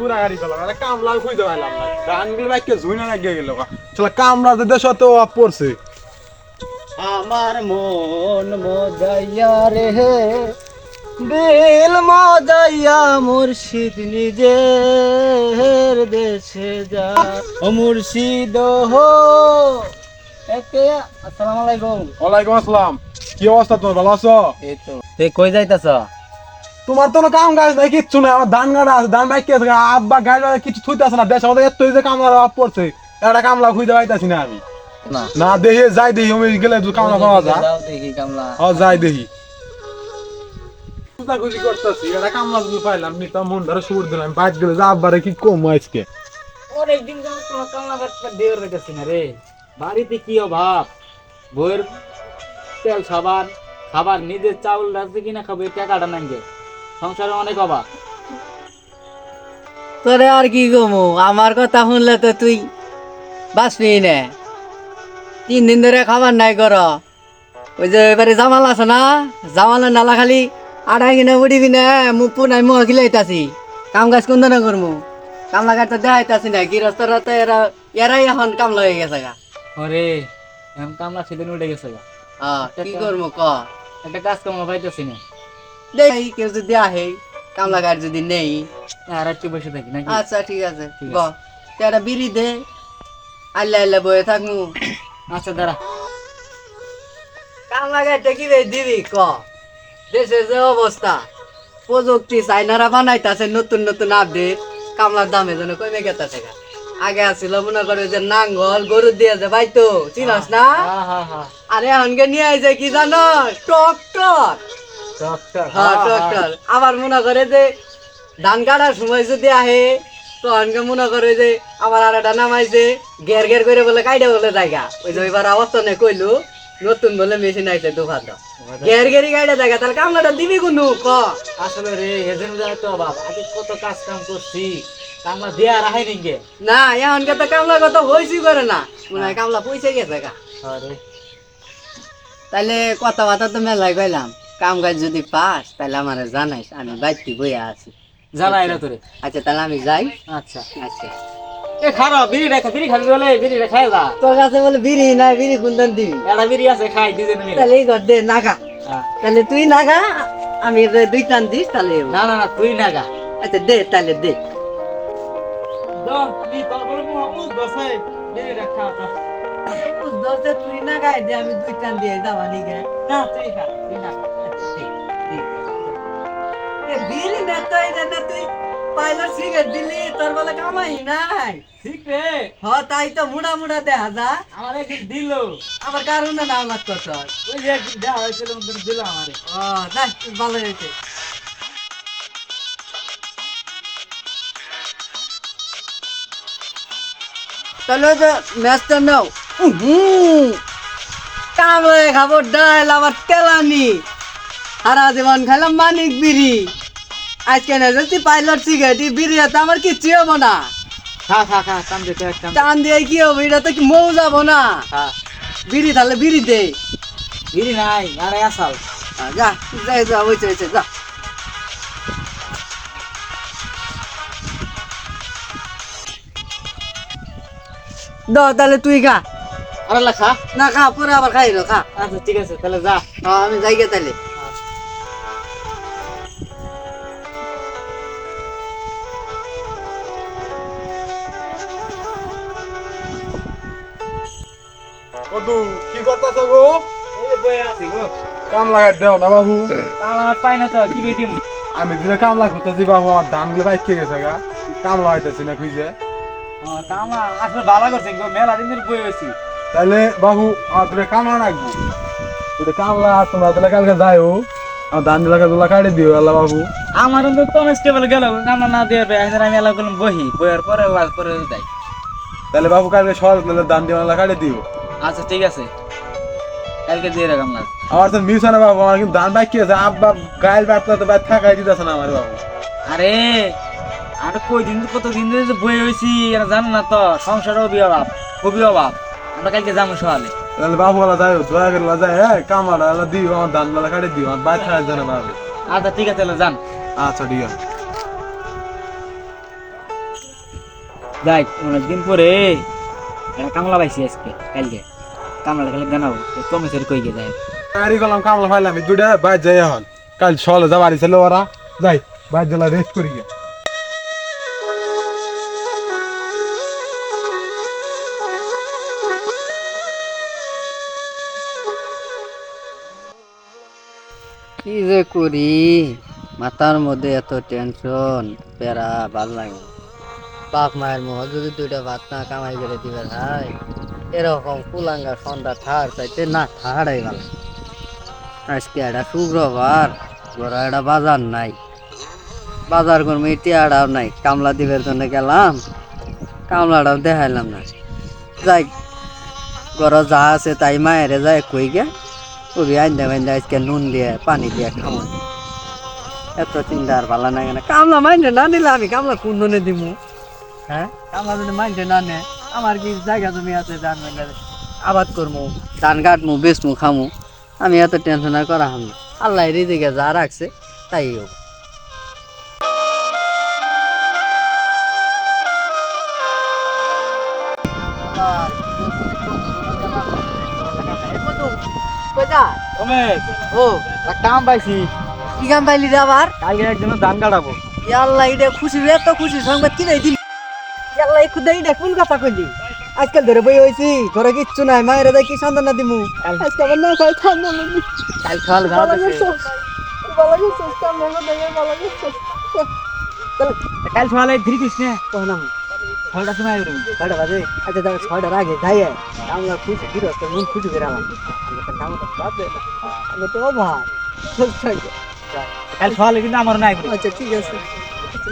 ঘুরা গাড়ি কামলা না। গানগুলো বাইকে ঝুইনা না গেল চলো কামলা তো দেশ তো পড়ছে। আমার মন মজাইয়া রে হে দিল মজাইয়া মুর্শিদ নিজের দেশে যা। ও মুর্শিদ হো একে আসসালামু আলাইকুম। ওয়ালাইকুম আসসালাম। কি অবস্থা তোমার ভালো আছো? এই তো। তুই কই যাইতাছ? তোমার তো কাম কাজ নাই কিচ্ছু নাই আমার ধান গাড়া আছে ধান বাইকে আছে আব্বা গাড়ি কিছু থুইতে আছে না দেশ আমাদের এত যে কামলা অভাব পড়ছে একটা কামলা খুঁজতে পাইতাছি না আমি। না। না দেখি যাই দেখি আমি গেলে তো কামলা পাওয়া যায়। দেখি কামলা। ও যাই দেখি। খুঁজি করতেছি একটা কামলা যদি পাইলাম মন ধরে সুর দিলাম বাইক গেলে যা আব্বারে কি কম আজকে। অনেক দিন যাবত কামলা কাটতে দেওয়ার রেখেছি না রে। বাড়িতে কি অভাব? বইয়ের তেল সাবান খাবার নিজের চাউল রাখছে কিনা খাব টাকাটা নাঙ্গে সংসারে অনেক অভাব। তোরে আর কি গমু আমার কথা শুনলে তো তুই বাঁচবি না। তিন দিন ধরে খাবার নাই কর। ওই যে এবারে জামাল আছে না? জামালের নালা খালি আড়াই কিনে উঠিবি না। মুখ পুনাই মুখ খিলাইতাছি কাম কাজ কোন দিনে করমু? কামলা কাটতে দেখাইতাছি না। গৃহস্থরা তো এরা এরাই এখন কামলা হয়ে গেছে গা। ওরে এখন কামলা সেদিন উঠে গেছে গা। কি করব ক? একটা কাজ কামলা পাইতেছি না। দেখি। কেউ যদি আহে কামলা কাট যদি নেই। আর একটু বসে থাকি নাকি? আচ্ছা ঠিক আছে। গ বিড়ি দে। আল্লাহ আল্লাহ বয়ে থাকমু। আচ্ছা দাঁড়া। কাম লাগাইতে কি রে দিবি ক? দেশের যে অবস্থা। প্রযুক্তি চাইনারা বানাইতাছে নতুন নতুন আপডেট কামলার দামে যেন কমে গেতাছে। আগে আসছিল মনে করে যে নাঙ্গল গরু দিয়ে যে বাইতো। চিনস না? আরে এখনকে নিয়ে আইছে কি জানো? টক ডক্টর হ্যাঁ ট্রক্টর। আবার মনে করে যে ধান কাটার সময় যদি আহে তো অনকে মনে করে যে আবার আর একটা নামাইছে ঘের ঘের করে বলে কাইডে বলে জায়গা। ওই যে ওইবার অবস্থা নে কইলু নতুন বলে মেশিন আইছে দোকান ঘের ঘেরি গাইডে জায়গা তাহলে কামলাটা দিবি কোনু? ক। আসলে রে যায় তো অভাব আগে কত কাজ কাম করছি কামলা দেয়া রাখাই নিগে না এখনকে তো কামলা কত হইছি করে না। মনে হয় কামলা পয়সা গেছে গা। আরে তাহলে কথাবার্তা তো মেলাই কইলাম। কাম কাজ যদি পাস তাহলে আমার জানাইস আমি বাইরটি বইয়া আছি। জানাই রে তোরে। আচ্ছা তাহলে আমি যাই। আচ্ছা। আচ্ছা। এ খারা বিড়ি রেখা বিড়ি খাবি বলে বিড়ি রেখাই যা। তোর কাছে বলে বিড়ি নাই বিড়ি কোনদিন দিবি। একটা বিড়ি আছে খাই দুজনে মিলে। তাহলে এই ঘর দে নাগা। হ্যাঁ। তাহলে তুই নাগা আমি দুই টান দিস তাহলে না না না তুই না গা আচ্ছা দে তাহলে দে। তুই দে আমি দুই টান দিয়ে নিগে। না তুই খা তুই না বিড়ি না তো এটা না তুই পাইলো সিগারেট দিলি তোর বলে কামাই নাই। ঠিক রে হ তাই তো মুড়া মুড়া দেখা যা। আমার একদিন দিল? আবার কারণে নাম লাগতো তোর। ওই যে একদিন হয়েছিল দিল আমারে। ও দেখ ভালো হয়েছে। তাহলে তো ম্যাচটা নাও। হুম কাম খাব ডাল আবার তেলানি। সারা জীবন খেলাম মানিক বিড়ি। আজকে না যদি পাইলট সিগারেট বিড়ি তো আমার কিচ্ছু হব না। টান দিয়ে কি হবে? এটা তো কি মৌ যাব না? বিড়ি তাহলে বিড়ি দে। বিড়ি নাই আরে আসাল। যা যা যা হয়েছে হয়েছে যা। দ তাহলে তুই খা। আরে খা। না খা পরে আবার খাই খা। আচ্ছা ঠিক আছে তাহলে যা। আমি যাই গে তাহলে। লাগাই দেও না বাবু। আমার পাই না তো কি বেটিম? আমি দিলে কামলা খুঁজতেছি বাবু আমার ধানগুলো বাইকে গেছে গা। কামলা হইতেছি না খুঁজে কামা আসলে ভালো করছে মেলা দিন বয়ে আছি তাহলে বাবু আমার তোরে কামলা রাখব তোরে কামলা তোমরা তাহলে কালকে যাইও। আমার ধানগুলা কাটে দিও আল্লাহ বাবু। আমার তো কনস্টেবল গেল কামা না দেওয়ার পরে এখন আমি এলাকা করলাম বহি বইয়ের পরে পরে যাই। তাহলে বাবু কালকে সকাল তাহলে ধান দিয়ে কাটে দিও। আচ্ছা ঠিক আছে। কালকে দিয়ে রাখাম না আমার তো মিস হয় না বাবু আমার কিন্তু ধান বাইকে গেছে আব্বা গাইল বাড়তে তো বাইর থাকাই দিতেছে না আমার বাবু। আরে আর কই দিন কত দিন ধরে যে বয়ে হয়েছি এরা জানো না তো। সংসারও অভি অভাব খুবই অভাব আমরা কালকে যাব সকালে। তাহলে বাবু আল্লাহ যাই দয়া করে আল্লাহ যায় হ্যাঁ কামালা আল্লাহ দিও আমার ধানগুলা কাটে দিও আমার বাইর থাকার জন্য বাবু। আচ্ছা ঠিক আছে তাহলে যান। আচ্ছা ঠিক আছে। যাই অনেকদিন পরে কামলা পাইছি আজকে কালকে। কামলা কই গিয়ে যায় গেলাম কামলা ফাইলাম দুটা বাইর যাই এখন। কাল সকালে যাবার ছিল ওরা। যাই বাইর জেলা রেস্ট করি গিয়ে। কি যে করি? মাথার মধ্যে এত টেনশন প্যারা ভালো লাগে। বাপ মায়ের মহ যদি দুইটা ভাত না কামাই করে দিবে ভাই। এরকম কুলাঙ্গা সন্ধ্যা ঠার চাইতে না ঠাড়াই ভালো আজকে একটা শুক্রবার ঘরে একটা বাজার নাই। বাজার করব টিয়াটাও নাই, কামলা দিবের জন্য গেলাম, কামলাটাও দেখাইলাম না। যাই ঘর যা আছে তাই মায়েরে যায় কই গে, কবি আইন্দা বাইন্দা আজকে নুন দিয়ে, পানি দিয়ে খাওয়ান এত চিন্তা আর ভালো না কামলা মাইন্ডে না নিলে আমি কামলা কোন দিমু? হ্যাঁ? কামলা যদি মাইন্ডে না নে আমার কি জায়গা জমি আছে ধান মাইন্ডে আবাদ করমু ধান কাটমু বেচমু খামু। আমি এত টেনশন আর করা হাম আল্লাহ রিদিকে যা রাখছে তাই হোক। ও কাম পাইছি। কি কাম পাইলি রে আবার? কালকে একজন ধান কাটাবো। আল্লাহ এটা খুশি এত খুশি সংবাদ কিনে দিলি? আল্লাহ একটু দেই এটা কোন কথা কইলি? আজকাল ধরে বই হইছি ঘরে কিচ্ছু নাই মায়ের দাই কি সন্তান না দিমু আজকে আবার না খাই ঠান্ডা লাগি কাল যাওয়া গেছে। ভালো গেছে কামনা করে দেয় ভালো গেছে। কাল সকালে ধীরে কৃষ্ণে কোনা ছয়টার সময় আইবো। ছয়টা বাজে। আচ্ছা দাদা ছয়টার আগে যাই আমরা খুশি ফিরে আসতে মন খুশি করে আমার আমি তো অভাব। কাল সকালে কিন্তু আমার নাই। আচ্ছা ঠিক আছে।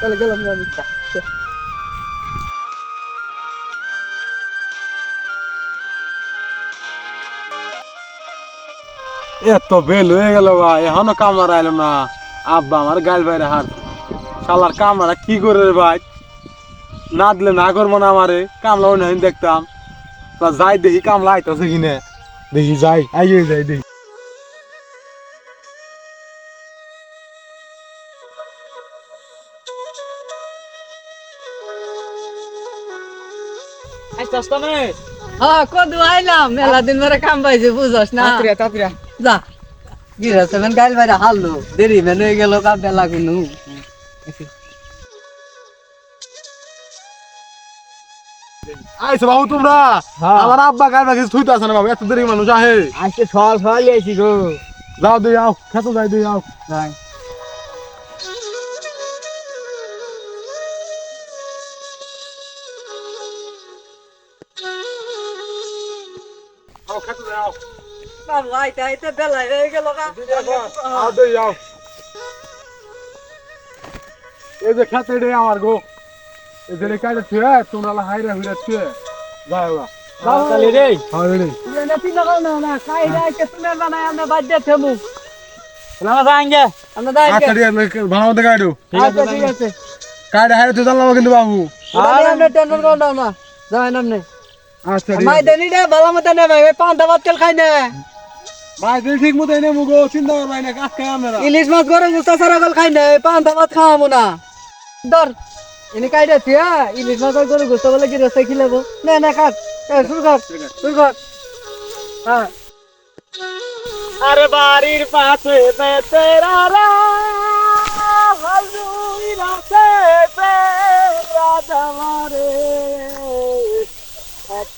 তাহলে গেলাম আমি। এত বেল হয়ে গেল ভাই এখনও কামলার আইলাম না। আব্বা আমার গাল বাইরে হাত। শালার কামলারা কি করে রে ভাই? না দিলে না করব না আমারে কামলা অন্য দেখতাম। তা যাই দেখি কামলা আইতাছে কিনে। দেখি যাই আইয়ে যাই দেখি। হ্যাঁ কদু আইলাম। মেলা দিন ধরে কাম পাইছে বুঝস না? তাড়াতাড়ি যা। গিরা সেভেন গাইল বাইরে হারলো। দেরি মেন হয়ে গেল কাম বেলা কোনো আইসো বাবু তোমরা। হ্যাঁ। আমার আব্বা গাল বাইরে থুইতে আছে না বাবু এত দেরি মানুষ আহে। আজকে সকাল সকাল আইছি গো। যাও দিয়ে আও খেতে যাই দিয়ে আও যাই। আও খেতে যাই আও কাম আইতে আইতে বেলা হয়ে গেল আও এই যে খেতে রে আমার গো এই যে কাটে থুয়ে তোমরা হাইরা হুইরা থুয়ে যাও গা সকালে রে হ্যাঁ রে না চিন্তা করো না না খাই রাখে তুমি বানাই আমরা বাদ দিয়ে থেমু নামা যাঙ্গে আমরা দাই আচ্ছা ঠিক ভালো মতো কাটু। আচ্ছা ঠিক আছে। কাটে হাইরা তুই জানলাম কিন্তু বাবু। আরে আমরা টেনশন করো না না। যাই নামনে আচ্ছা ভালো মতো নে ভাই পান্তা ভাত তেল খাই না। ঠিক মতো এনে মুগো চিন্তা কর না কাজ খাই আমরা। ইলিশ মাছ গরম গুস্তা সারা গল খাই না পান্তা ভাত এনে ইলিশ মাছ আর গরু গুস্তা বলে কি খিলাবো না না কাট। এ, শুরু কর শুরু কর। হ্যাঁ। আরে বাড়ির পাশে রাতে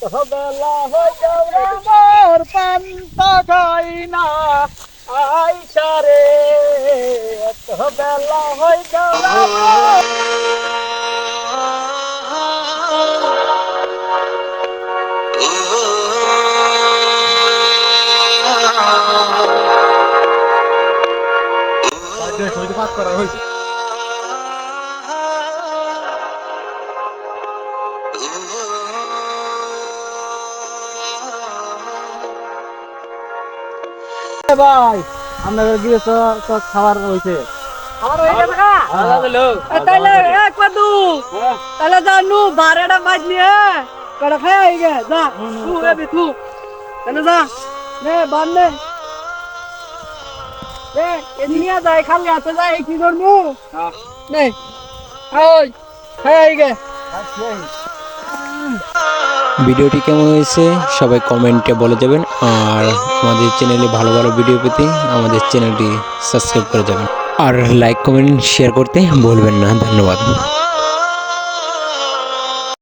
বেলা হয়ে যাবে মোর পান্তা খাই না আইসা রে বেলা হয়ে করা হয়েছে ভাই আপনাদের গিয়ে তো তো খাবার হয়েছে। আমার হয়ে গেছে গা? খাওয়া দিলো এ, কদু। তাহলে যা নু বারোটা মাছ নিয়ে কটা খাই আই গে যা তু তাহলে নে নে এদিনিয়া খালি হাতে কি করমু নে। ভিডিওটি কেমন হয়েছে সবাই কমেন্টে বলে যাবেন আর আমাদের চ্যানেলে ভালো ভালো ভিডিও পেতে আমাদের চ্যানেলটি সাবস্ক্রাইব করে যাবেন। আর লাইক, কমেন্ট শেয়ার করতে ভুলবেন না। ধন্যবাদ।